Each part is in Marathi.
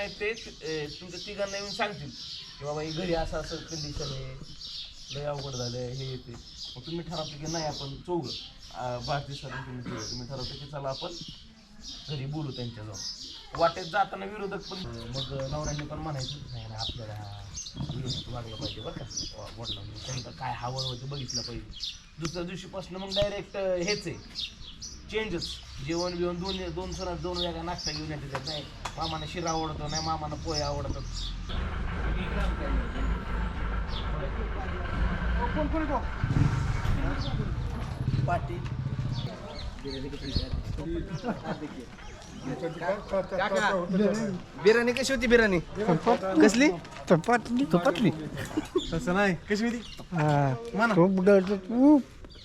नाही ते तुमच्या तिघांना येऊन सांगतील की बाबा हे घरी असं असं कंडिशन आहे. लय अवघड झालं हे ते मग तुम्ही ठरवता की नाही आपण चौघ भारतीय सरांनी तुम्ही चौघं. तुम्ही ठरवता की चला आपण घरी बोलू त्यांच्याजवळ. वाटेत जाताना विरोधक पण मग नवऱ्यांनी पण म्हणायचं नाही ना आपल्याला विरोधक वागलं पाहिजे बरं का. वडिलांनी त्यांचं काय हवं होतं बघितलं पाहिजे. दुसऱ्या दिवशीपासून मग डायरेक्ट हेच आहे. चेंजच जेवण बिवण दोन दोन सर दोन वेगळा नाश्ता घेऊन येते त्यात नाही. मामाला शिरा आवडतो नाही मामाला पोहे आवडतात. कोण कोण बिर्याणी कशी होती बिर्याणी? कसली? चपातली. तुपातली तसं नाही. कशी होती? हा.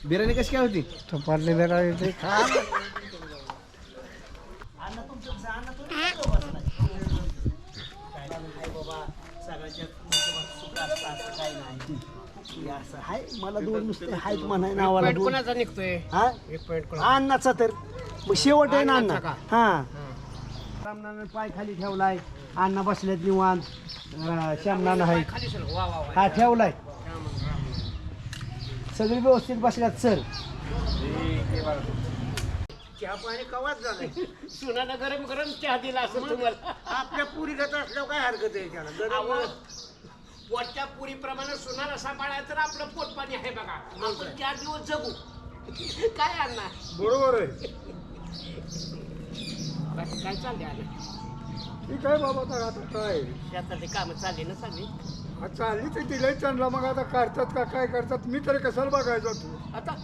बिर्याणी कशी काय होती? चपातली जरा येते खा मला दोन नुसते हायत म्हणाय नावाला दोन कोणाचा निघतोय? हा? एक पॉईंट अन्नाचा तर. मग शेवट आहे ना अन्नाचा हा. रामनानं पाय खाली ठेवलाय. अण्णा बसल्यात निवांत. श्यामनानं आहे हा ठेवलाय. सगळी व्यवस्थित बसल्यात सर चहा पाणी कवाच झालंय? सुनानं गरम गरम चहा दिला असं तुम्हाला. आपल्या पुरी गत असल्यावर काय हरकत आहे त्याला अहो, पोटच्या पुरीप्रमाणे सुनाला सांभाळायचं तर आपलं पोट पाणी आहे बघा. आपण चार दिवस जगू. काय आणणार? बरोबर आहे. बाकी काय चालले आलं ठीक आहे बाबा तर आता काय? शेतातली कामं चालली ना चालली हा चालली तर दिलंय चांगला मग आता काढतात का काय करतात? मी तरी कशाला बघायचो तू आता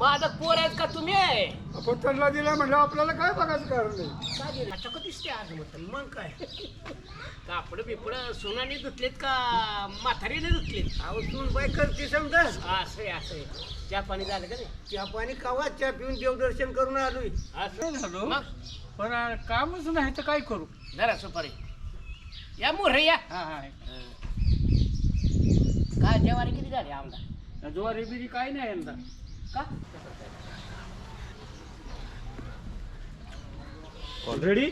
माझं पोर आहेत का तुम्ही? आहे आपण त्यांना दिलाय म्हणलं आपल्याला काय बघायचं कारण नाही? दिलं? चक दिसते आज म्हटलं मग काय? कापड बिपड सोनाने धुतलेत का? म्हातारीने धुतलेत? अहो सून बाय करते समजा असं आहे असं आहे. चहा पाणी झालं का नाही? चहा पाणी कवा चहा पिऊन देवदर्शन करून आलोय. असं? मग? पण कामच नाही तर काय करू? जरा सुपारी. या मोर या. काय जेवारी किती झाली आमदार? ज्वारी बिरी काय नाही यंदा. का? ऑलरेडी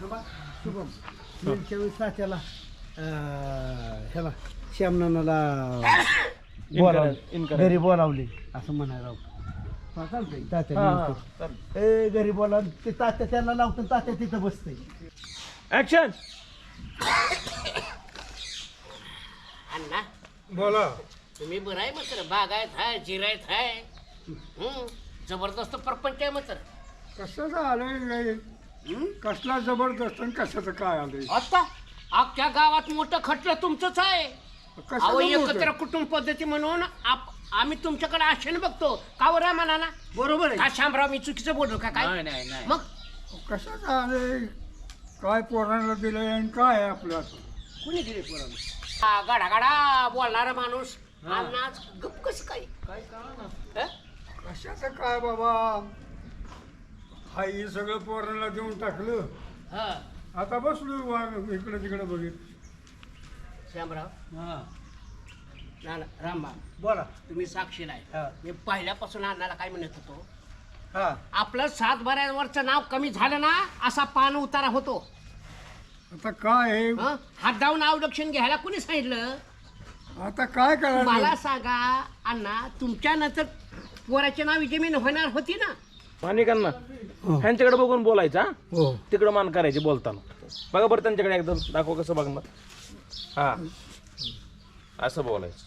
थांबा शुभम. मागच्या वेळेस तात्याला ह्याला श्यामनानाला बोलावली. घरी बोलावली असं म्हणायला हा, चालतंय. तात्या ए घरी बोला ते तात्या त्याला लावतो तात्या तिथं बसतंय. ऍक्शन अण्णा. बोला. तुम्ही बरं आहे मात्र बागायत आहे जिरायत आहे हम्म, जबरदस्त परपंच आहे मात्र कशाचं आलंय कसला जबरदस्त आणि कशाचं काय आलंय? आता अख्ख्या गावात मोठं खटलं तुमचंच आहे. अहो एकत्र मोठं? कुटुंब पद्धती म्हणून आप- आम्ही तुमच्याकडे आशेने बघतो. का बरं म्हणा ना बरोबर का शामराव मी चुकीचं बोललो का काय? मग? कशाचं आलंय? काय पोरांना दिलंय आणि काय आहे आपलं आता? कुणी दिले पोरांना? गाडा गाडा बोलणारा माणूस. अण्णा आज गप कसं काय? हं? कशाचं काय बाबा? हा हे सगळं पोरांना देऊन टाकलं. हं. आता बसलो वा- इकडं तिकडं बघित. श्यामराव ना ना रामबा बोला. तुम्ही साक्षी नाही. हा. मी पहिल्यापासून अण्णाला काय म्हणत होतो? हा. आपलं सात बऱ्यावरचं नाव कमी झालं ना असा पान उतारा होतो. आता काय आहे हं? हात धावून अवलक्षण घ्यायला कुणी सांगितलं? आता काय मला करायचं सांगा अण्णा तुमच्या नंतर पोराच्या नावी जमीन होणार होती ना? मानिकांना ह्यांच्याकडे बघून बोलायचं हा? हो. तिकडं मान करायची बोलताना. बघा बरं त्यांच्याकडे एकदम दाखव कसं बघणार. हा. असं बोलायचं.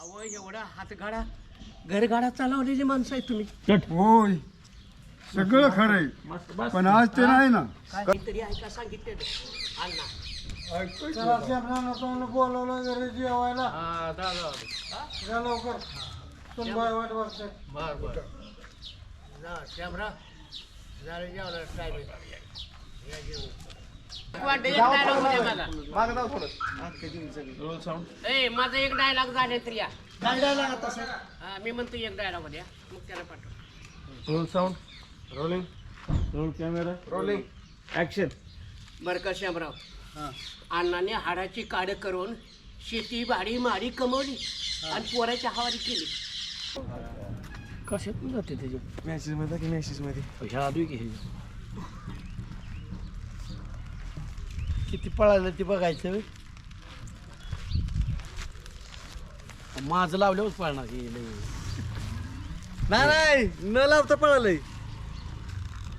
अहो एवढा हातगाडा घरगाडा चालवलेली माणसं आहे तुम्ही. होय. सगळं खरंय पण आज ते नाही ना. काहीतरी ऐका सांगितलेलं अण्णा. चला. श्यामनानाला बोलावलं घरी जेवायला. जा लवकर. सुनबाई वाट बघते बर बर. जा श्यामराव झालं जेवलं टाईम या जेवण माग जाऊ थोडं. रोल साऊंड ए माझा एक डायलॉग झाले तर या. काय डायलॉग आता सर? हा, मी म्हणतो एक डायलॉग द्या. मग त्याला पाठव. Roll sound rolling roll camera rolling action बरं का श्यामराव? अण्णाने हाडाची काढ करून शेती भाडी माडी कमवली आणि पोराच्या हवाली केली. कशात जाते त्याच्या मॅसेजमध्ये की मॅसेजमध्ये? ह्या आधी की हे? किती पळालं ते बघायचं. माझं लावल्यावर पळणार हे लय. नाही नाही न लावता पळालंय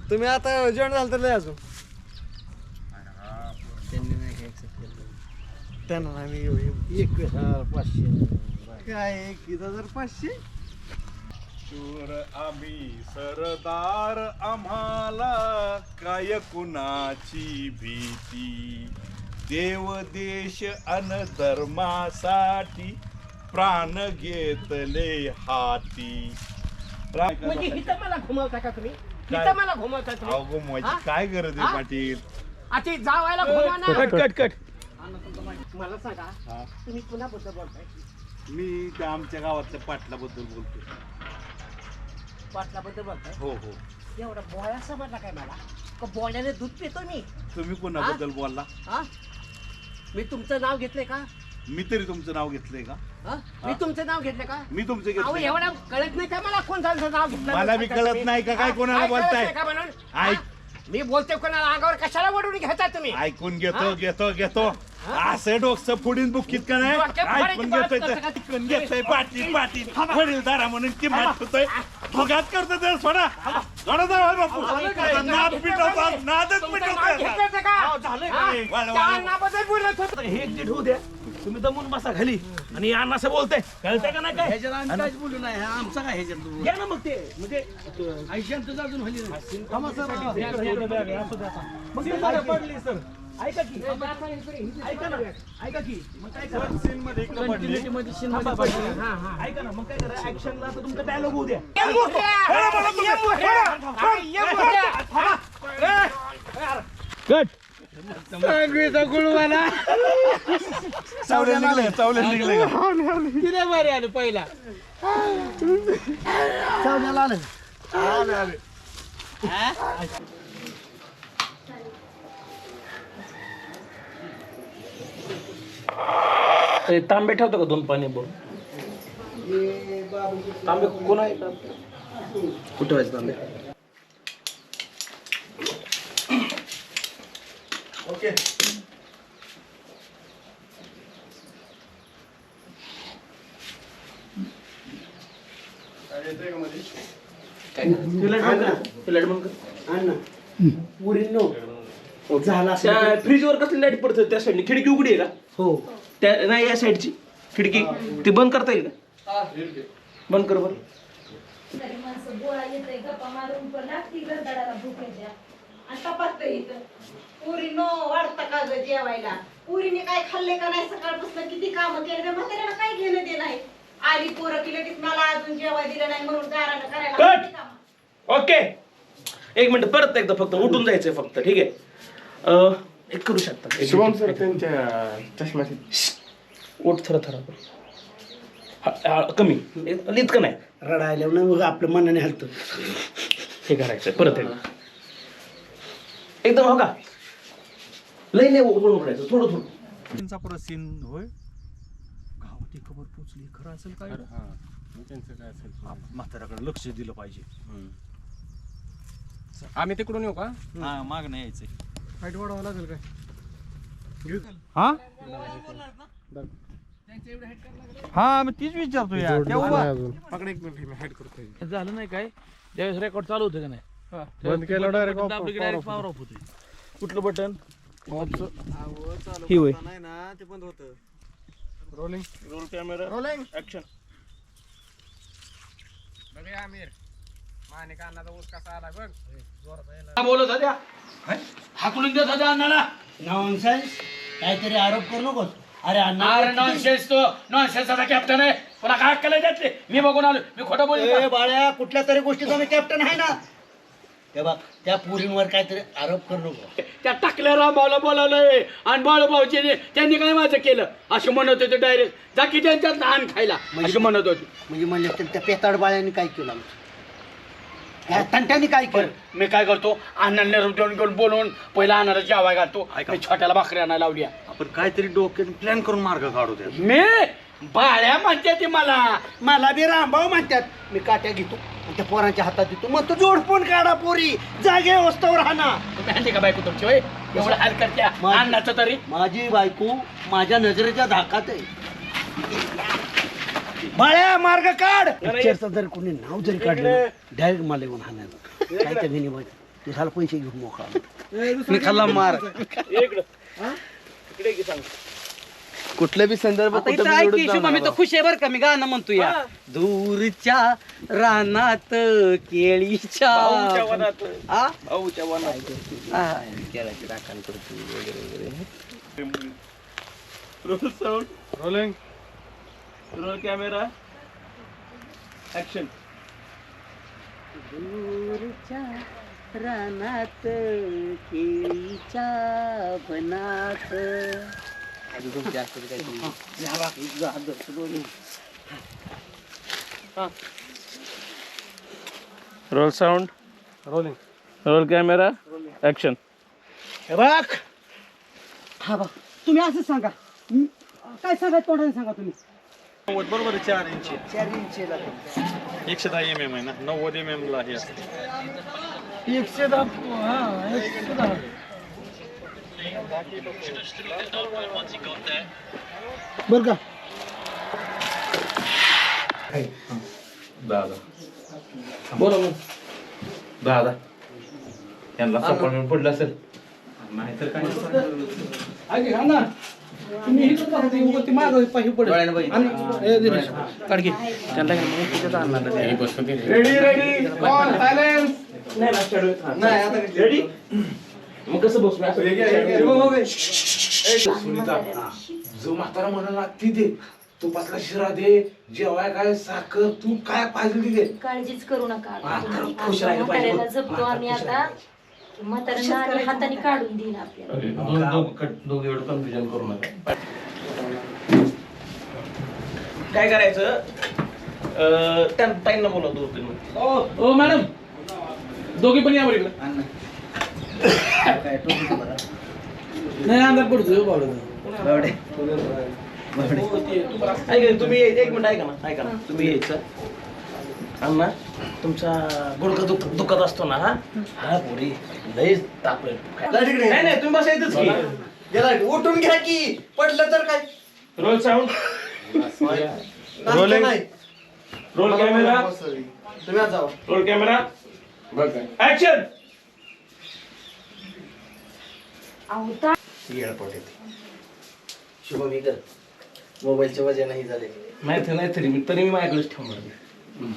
तुम्ही आता जॉईन झालं तर लय अजून त्यांनी नाही काय accept केलं. त्यांना मी येऊ- येऊ. एकवीस हजार पाचशे काय एक हजार पाचशे शूर आम्ही सरदार आम्हाला काय कुणाची भीती? देव देश अन धर्मासाठी प्राण घेतले हाती. म्हणजे हिथं मला घुमवता का तुम्ही? हिथं मला घुमवता तुम्ही? अवघो हा? माझी काय गरज हा? आहे पाटील? आता जावायला घुमा ना कट कट कट. मला सांगा हा. तुम्ही कुणाबद्दल बोलताय? मी त्या आमच्या गावातल्या पाटलाबद्दल बोलतो पाटलाबद्दल बोलताय. हो हो. एवढा बोळा समजला काय मला? का बोळ्याने दूध पितो मी? तुम्ही कोणाबद्दल बोलला? हा मी तुमचं नाव घेतलंय का? मी तरी तुमचं नाव घेतलंय का? हा? मी तुमचं नाव घेतलं का? मी तुमचं अहो एवढा कळत नाही का मला कोण झालं नाव घेतलं? मला बी कळत नाही का? काय कोणाला काय कळत बोलताय? नाही का म्हणून? ऐक. हा? मी बोलतोय कोणाला? अंगावर कशाला वडून घेता तुम्ही? ऐकून घेतो हा? घेतो घेतो. असं डोकं फुडीन बुक्कीत का नाही? डोक्यात ऐकून बात घेतोय काय? ऐकून घेतोय पाटील पाटील. वडीलधारा म्हणून ती मात होतोय फुगात करतो तर सोडा. सोडा जाऊ बापू. नाद पिटवतात नादच का? हा? बोलत हे होऊ द्या. तुम्ही दमून बसा खाली. आणि अण्णा असं बोलतंय. कळतंय का नाही काय? ह्याच्यात आम्ही काहीच बोलू नाही. हा आमचा काय ह्याच्यात बोलू? घ्या ना मग ते. म्हणजे आयुष्यात अजून हल्ली नाही. मग ते बरं पडली सर. ऐका की. ऐका ना. ऐका की. मग काय करा? Continuity मध्ये scene मध्ये पाहिजे. ऐका ना. मग काय करा? ऍक्शनला आता तुमचा डायलॉग होऊ द्या. ये मोठ्या! ये मोठ्या! हा, ये मोठ्या! कट चावल्या निघले चावल्या निघले किती भारी आलं पहिला. चावण्याला आलं. ते तांबे ठेवतो का दोन पाणी बोल? तांबे कोण आहे? कुठं आहे तांबे फ्रीज वर कसली लाईट पडत? त्या साईडने खिडकी उघडी आहे का? हो. त्या नाही या साईडची खिडकी. ती बंद करता येईल का? बंद कर बरं. तरी माणसं गोळा येते गप्पा मारून पण लागती गरदाडाला भूक येते आणि तपासतं इथं. पुरी नो वाढता का ग जेवायला? पुरीने काय खाल्ले का नाही सकाळपासून? किती कामं केले त्या म्हाताऱ्याला काय घेणं ते नाही आली पोरं की लगेच मला अजून जेवाय दिलं नाही म्हणून करायला कट! लागली कामं. ओके एक मिनिट परत एकदा फक्त उठून जायचंय फक्त. ठीक आहे. अं, एक करू शकता. सर त्यांच्या चष्म्याची ओठ थर थर. कमी. इतकं नाही. रडायला नाही मग आपल्या मनाने हलतं. हे करायचं परत एकदा. एकदम हो का? लई नाही उघडून उघडायचं. थोडं थोडं. त्यांचा परत सीन होय. गावात खबर पोचली. खरं असेल काय? म्हाताऱ्याकडे लक्ष दिलं पाहिजे. आम्ही तिकडून येऊ का? हा माग नाही यायचंय वाढवावं लागेल काय? हा? हा मी तीच विचारतो या तेव्हा पकड एक मिनिट मी हाईड करतो झालं नाही काय? ज्यावेळेस रेकॉर्ड चालू होतं का नाही? बंद केलं डायरेक्ट डायरेक्ट पॉवर ऑफ होते. कुठलं बटन? ही होय. नाही ना ते बंद होतं rolling roll camera rolling action बघूया आमिर. अन्नाचा ऊस कसा आला बघ. बोलत होत्या हाकलून देत होत्या अण्णाला नॉनसेन्स काहीतरी आरोप करू नकोस. अरे अण्णा अरे नॉनसेन्स तो. नॉनसेन्सचा कॅप्टन आहे. पुन्हा काय केलं त्यातले? मी बघून आलो. मी खोटं ए, बोलतो बाळ्या कुठल्या तरी गोष्टीचा मी कॅप्टन आहे ना. ते बघ त्या पुरींवर काहीतरी आरोप करू नको. त्या टाकल्या रामभाऊला बोलावलंय. आणि बाळूभाऊचे त्यांनी काय माझं केलं? असे म्हणत होते डायरेक्ट जा की त्यांच्यात लहान खायला. असे म्हणत होते. म्हणजे म्हणले तर त्या पेताड बाळ्याने काय केलं आमचं? ह्या तंट्याने काय केलं? मी काय करतो अण्णांना रुटून घेऊन बोलवून पहिला अण्णाला जेवाय घालतो. मी छोट्याला भाकरी आणायला लावली. आहे. आपण काहीतरी डोक्यात प्लॅन करून मार्ग काढू द्या मी? बाळ्या म्हणते ती मला. मला बी रामभाऊ म्हणतात मी काट्या घेतो आणि त्या पोरांच्या हातात देतो. मग तो जोडपून काढा पोरी. जागे वस्तावर राहणार तुम्ही आणते का बायको तुमची होय? एवढं हाल करत्या अण्णाचं तरी. माझी बायको माझ्या नजरेच्या धाकात आहे. बाळ्या मार्ग काढ. पिक्चरचं जर कोणी नाव जरी काढलं डायरेक्ट मला येऊन हाणायला काय त्या घेणे ते झालं पैसे घेऊन मोकळा मी खाल्ला मार. इकडे. की सांग. कुठल्या बी संदर्भ आता इथं ऐक की शुभा, मी तर खुश आहे बरं का मी गाणं म्हणतो या. दूरच्या रानात केळीच्या आ? आ. रोलिंग रोल कॅमेरा ऍक्शन दूरच्या रानात केळीच्या बनात roll sound rolling roll camera action हे. बघ. हा बघ. तुम्ही असं सांगा. हं? काय सांगा तोंडाने सांगा तुम्ही. नव्वद बरोबर आहे, चार इंची. चार इंचीला एकशे दहा एम एम आहे ना? नव्वद एम एम ला हे असते. एकशे दहा हा एकशे दहा. बरं का? दादा. बोला मग. दादा. यांना सपाट पडलं असेल. नाहीतर काय तुम्ही इकडं का होते? उगाच ती मागं पाहिजे पडेल. आणि- ए, दिनेश, काढ की. त्यांना काय मग तिथेच आणणार नाही. रेडी रेडी ऑन सायलेन्स नाही ना, shadow. हा, नाही, आता ready? मग कसं बसू? असं सुनीता जो म्हातारा म्हणाला ती दे. तुपातला शिरा दे. जेवाय काय साखर तू काय पाहिजे ती दे. काळजीच करू नका. म्हातारा खुश राहिलं म्हाताऱ्याला पाहिजे. जपतो आम्ही आता. म्हाताऱ्यांना आणि हाताने काढून देईन आपल्याला. दोघे एवढं कन्फ्युजन करू नका. काय करायचं? अं, त्या ताईंना बोलवतो होते मग ओ ओ मॅडम! दोघी पण या बरं इकडं. नाही अंदाज पडतो हो. हो, ऐका तुम्ही एक मिनिट ऐका ना ऐका ना. तुम्ही यायचं. अण्णा तुमचा गुडघा दुख दुखत असतो ना हा? हा पोरी लय तापले नाही नाही तुम्ही बसायचंच की. गेला उठून घ्या की. पडलं तर काय? Roll sound. Rolling roll camera तुम्ही आज जावा. रोल कॅमेरा ऍक्शन अहो ता- शुभम इकडं. मोबाईलच्या वजन नाही झाले. नाही तर नाही तरी मी तरी मी माझ्याकडेच ठेवणार मी.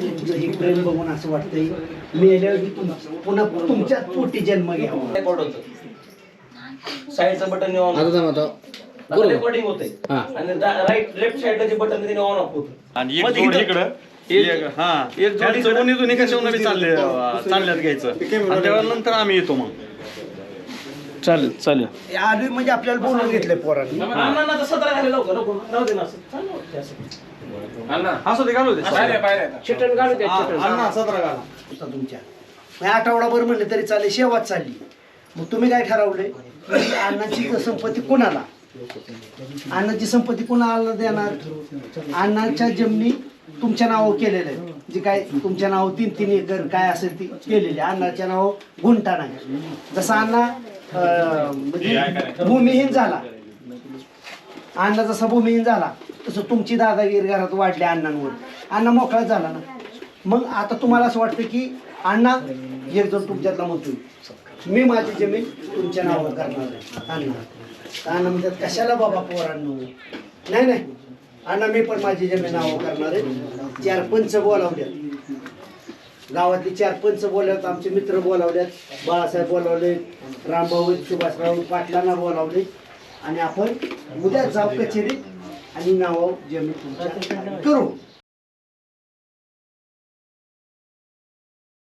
तुमचं हे प्रेम बघून असं वाटतंय मेल्यावर तुम- पुन्हा तुमच्याच पोटी जन्म घ्यावा रेकॉर्ड होतं साईडचं बटन ऑन रेकॉर्डिंग होते आणि राईट लेफ्ट साईडला जे बटन ऑन ऑफ होतं आणि एक मध्ये जोड इथं- इकडं. एक- एक हा एक जोड इकडं- कशावर चालले चालल्यात घ्यायचं. आणि त्यानंतर आम्ही येतो मग. चालेल चालेल. आधी म्हणजे आपल्याला बोलून घेतलंय पोरांनी. तुमच्या. आठवडाभर म्हणले तरी चालेल शेवट चालली. मग तुम्ही काय ठरवले अण्णाची संपत्ती कोणाला? अण्णाची संपत्ती कोणाला देणार? अण्णाच्या जमिनी तुमच्या नावावर केलेल्या आहेत. जे काय तुमच्या नावावर तीन तीन एकर काय असेल ती केलेली आहे. अण्णाच्या नावावर गुंठा नाही. जसं अण्णा म्हणजे भूमिहीन झाला. अण्णा जसा भूमिहीन झाला तसं तुमची दादागिरी घरात वाढली अण्णांवर. अण्णा मोकळा झाला ना. मग आता तुम्हाला असं वाटतं की अण्णा एक जण तुमच्यातला म्हणतोय. मी माझी जमीन तुमच्या नावावर करणार आहे. अण्णा. अण्णा म्हणतात कशाला बाबा पोरांनो? नाही नाही. अण्णा मी पण माझी जमीन नावावर करणार आहे. चार पंच बोलावल्यात. गावातले चार पंच बोलल्यात आमचे मित्र बोलावलेत बाळासाहेब बोलावले रामभाऊ सुभाषराव पाटलांना बोलावले. आणि आपण उद्या जाऊ कचेरीत आणि नावावर जमीन करू.